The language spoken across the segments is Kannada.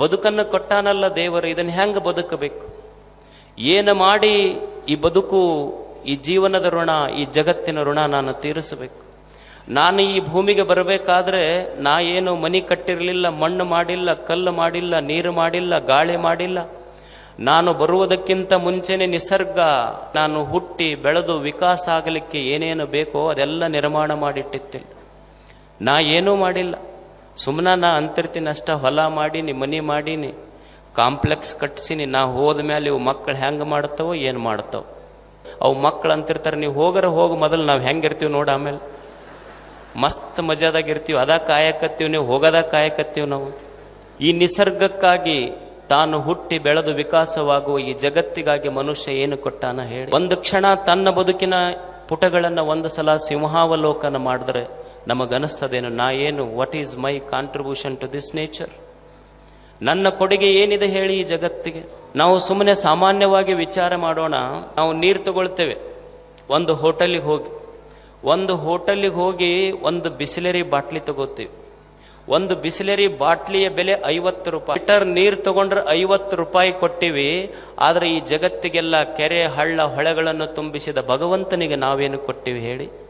ಬದುಕನ್ನು ಕೊಟ್ಟಾನಲ್ಲ ದೇವರು, ಇದನ್ನು ಹೆಂಗೆ ಬದುಕಬೇಕು? ಏನು ಮಾಡಿ ಈ ಬದುಕು, ಈ ಜೀವನದ ಋಣ, ಈ ಜಗತ್ತಿನ ಋಣ ನಾನು ತೀರಿಸಬೇಕು? ನಾನು ಈ ಭೂಮಿಗೆ ಬರಬೇಕಾದ್ರೆ ನಾ ಏನು ಮನಿ ಕಟ್ಟಿರಲಿಲ್ಲ, ಮಣ್ಣು ಮಾಡಿಲ್ಲ, ಕಲ್ಲು ಮಾಡಿಲ್ಲ, ನೀರು ಮಾಡಿಲ್ಲ, ಗಾಳಿ ಮಾಡಿಲ್ಲ. ನಾನು ಬರುವುದಕ್ಕಿಂತ ಮುಂಚೆನೆ ನಿಸರ್ಗ ನಾನು ಹುಟ್ಟಿ ಬೆಳೆದು ವಿಕಾಸ ಆಗಲಿಕ್ಕೆ ಏನೇನು ಬೇಕೋ ಅದೆಲ್ಲ ನಿರ್ಮಾಣ ಮಾಡಿಟ್ಟಿತ್ತಿಲ್ಲ ನಾ ಏನೂ ಮಾಡಿಲ್ಲ. ಸುಮ್ಮನೆ ನಾ ಅಂತಿರ್ತೀನಿ ಅಷ್ಟ, ಹೊಲ ಮಾಡೀನಿ, ಮನಿ ಮಾಡೀನಿ, ಕಾಂಪ್ಲೆಕ್ಸ್ ಕಟ್ಸಿನಿ, ನಾ ಹೋದ ಮೇಲೆ ಇವು ಮಕ್ಕಳು ಹೆಂಗೆ ಮಾಡ್ತಾವೋ, ಏನು ಮಾಡ್ತಾವ. ಅವು ಮಕ್ಕಳು ಅಂತಿರ್ತಾರೆ, ನೀವು ಹೋಗರ ಹೋಗಿ ಮೊದಲು ನಾವು ಹೆಂಗಿರ್ತೀವಿ ನೋಡಿ ಆಮೇಲೆ. ಮಸ್ತ್ ಮಜಾದಾಗ ಇರ್ತೀವಿ, ಅದ ಕಾಯಕತ್ತೀವಿ, ನೀವು ಹೋಗದ ಕಾಯಕತ್ತೀವಿ ನಾವು. ಈ ನಿಸರ್ಗಕ್ಕಾಗಿ ತಾನು ಹುಟ್ಟಿ ಬೆಳೆದು ವಿಕಾಸವಾಗುವ ಈ ಜಗತ್ತಿಗಾಗಿ ಮನುಷ್ಯ ಏನು ಕೊಟ್ಟಾನ ಹೇಳಿ. ಒಂದು ಕ್ಷಣ ತನ್ನ ಬದುಕಿನ ಪುಟಗಳನ್ನು ಒಂದು ಸಲ ಸಿಂಹಾವಲೋಕನ ಮಾಡಿದ್ರೆ ನಮಗನಿಸ್ತದೇನು? ನಾ ಏನು? What is my contribution to this nature ನನ್ನ ಕೊಡುಗೆ ಏನಿದೆ ಹೇಳಿ ಈ ಜಗತ್ತಿಗೆ? ನಾವು ಸುಮ್ಮನೆ ಸಾಮಾನ್ಯವಾಗಿ ವಿಚಾರ ಮಾಡೋಣ. ನಾವು ನೀರು ತಗೊಳ್ತೇವೆ. ಒಂದು ಹೋಟೆಲಿಗೆ ಹೋಗಿ. ಒಂದು ಹೋಟೆಲಿಗೆ ಹೋಗಿ ಒಂದು ಬಿಸಿಲರಿ ಬಾಟ್ಲಿ ತಗೋತೀವಿ ಒಂದು ಬಿಸಿಲರಿ ಬಾಟ್ಲಿಯ ಬೆಲೆ ಐವತ್ತು ರೂಪಾಯಿ. ಲೀಟರ್ ನೀರು ತಗೊಂಡ್ರೆ ಐವತ್ತು ರೂಪಾಯಿ ಕೊಟ್ಟಿವಿ. ಆದರೆ ಈ ಜಗತ್ತಿಗೆಲ್ಲ ಕೆರೆ, ಹಳ್ಳ, ಹೊಳೆಗಳನ್ನು ತುಂಬಿಸಿದ ಭಗವಂತನಿಗೆ ನಾವೇನು ಕೊಟ್ಟಿವಿ ಹೇಳಿ?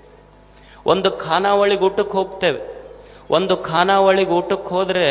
ಒಂದು ಖಾನಾವಳಿಗೆ ಊಟಕ್ಕೆ ಹೋಗ್ತೇವೆ. ಒಂದು ಖಾನಾವಳಿಗೆ ಊಟಕ್ಕೆ ಹೋದ್ರೆ